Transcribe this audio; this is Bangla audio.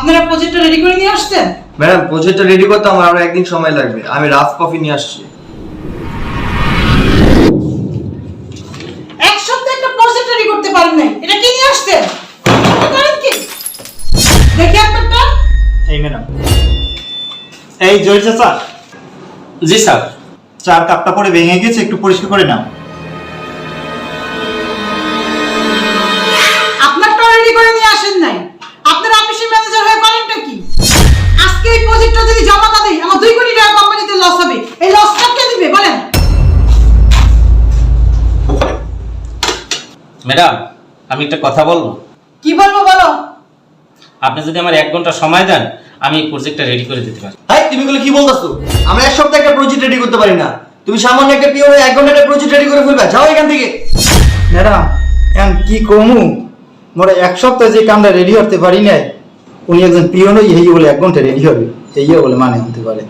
আপনারা প্রজেক্টটা রেডি করে নিয়ে আসছেন? ম্যাডাম প্রজেক্টটা রেডি করতে আমার আরও একদিন সময় লাগবে। আমি রাফ কফি নিয়ে আসছি। এক সপ্তাহে একটা প্রজেক্ট রেডি করতে পারেন নাই। এটা কি নিয়ে আসছেন এটা করেন কি? দেখি আপনারটা। এই ম্যাডাম। এই জয় চাচা। জি স্যার। চার কাপটা পরে ভেঙে গেছে একটু পরিষ্কার করে নাও। ম্যাডাম আমি একটা কথা বলব? কি বলব বলো? আপনি যদি আমার এক ঘণ্টা সময় দেন আমি এই প্রজেক্টটা রেডি করে দিতে পারি। হাই তুমি এগুলো কি বলতেছো? আমরা এক সপ্তাহে একটা প্রজেক্ট রেডি করতে পারি না। তুমি সামান্য একটা পিওর এক ঘণ্টা একটা প্রজেক্ট রেডি করে ফেলবে। যাও এখান থেকে। ম্যাডাম এখন কি কমু? মোরা এক সপ্তাহ যে কামটা রেডি করতে পারি নাই উনি একজন পিয়ন এই বলে এক ঘণ্টা রেডি হবে। এই বলে মানে হতে পারে।